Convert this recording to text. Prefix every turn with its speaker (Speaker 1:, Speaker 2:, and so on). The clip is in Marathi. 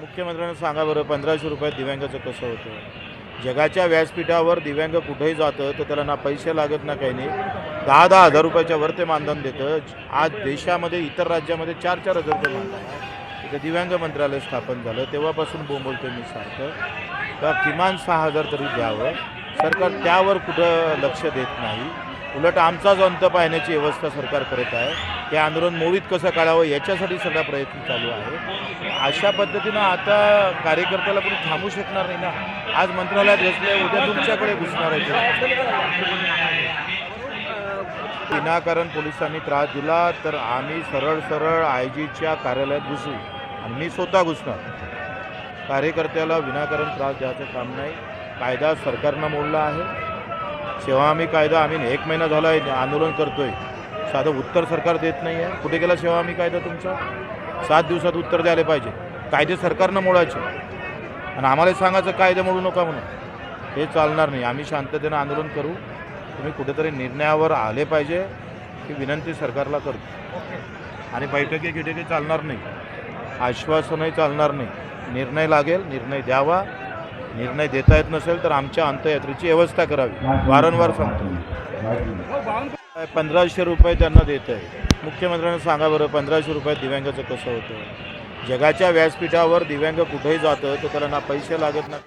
Speaker 1: मुख्यमंत्र्यांना सांगा बरं पंधराशे रुपयात दिव्यांगाचं कसं होतं? जगाच्या व्यासपीठावर दिव्यांग कुठेही जातं तर त्याला ना पैसे लागत ना काही नाही. दहा दहा हजार रुपयाच्या वर ते मानधन देतं. आज देशामध्ये इतर राज्यामध्ये चार चार हजार रुपये मानधन आहे. इथं दिव्यांग मंत्रालय स्थापन झालं. तेव्हापासून बोंबलतो मी सारखं. का किमान सहा हजार तरी द्यावं. सरकार त्यावर कुठं लक्ष देत नाही. उलट आमचाच अंत पाहण्याची व्यवस्था सरकार करत आहे. हे आंदोलन मोडीत कसं काढावं याच्यासाठी सगळा प्रयत्न चालू आहे. अशा पद्धतीनं आता कार्यकर्त्याला कोणी थांबू शकणार नाही ना? आज मंत्रालयात बसले उद्या तुमच्याकडे घुसणार आहे विनाकारण पोलिसांनी त्रास दिला तर आम्ही सरळ सरळ आय जीच्या कार्यालयात घुसू. आणि मी स्वतः घुसणार. कार्यकर्त्याला विनाकारण त्रास द्यायचं काम नाही. कायदा सरकारनं मोडला आहे. सेवा आम्ही कायदा आम्ही एक महिना झाला आहे आंदोलन करतोय. साधं उत्तर सरकार देत नाही आहे कुठे गेला सेवा आम्ही कायदा तुमचा? सात दिवसात उत्तर द्यायला पाहिजे. कायदे सरकारनं मोडायचे. आणि आम्हाला सांगायचं कायदे मोडू नका म्हणून. हे चालणार नाही. आम्ही शांततेनं आंदोलन करू. तुम्ही कुठेतरी निर्णयावर आले पाहिजे की विनंती सरकारला करतो. आणि बैठकी गिटकी चालणार नाही. आश्वासनही चालणार नाही. निर्णय लागेल निर्णय द्यावा. निर्णय देता येत नसेल तर आमच्या अंतयात्रेची व्यवस्था करावी. वारंवार सांगतो. पंधराशे रुपये त्यांना देत आहे. मुख्यमंत्र्यांना सांगा बरं पंधराशे रुपये दिव्यांगाचं कसं होतं? जगाच्या व्यासपीठावर दिव्यांग कुठेही जातं तर त्याला ना पैसे लागत ना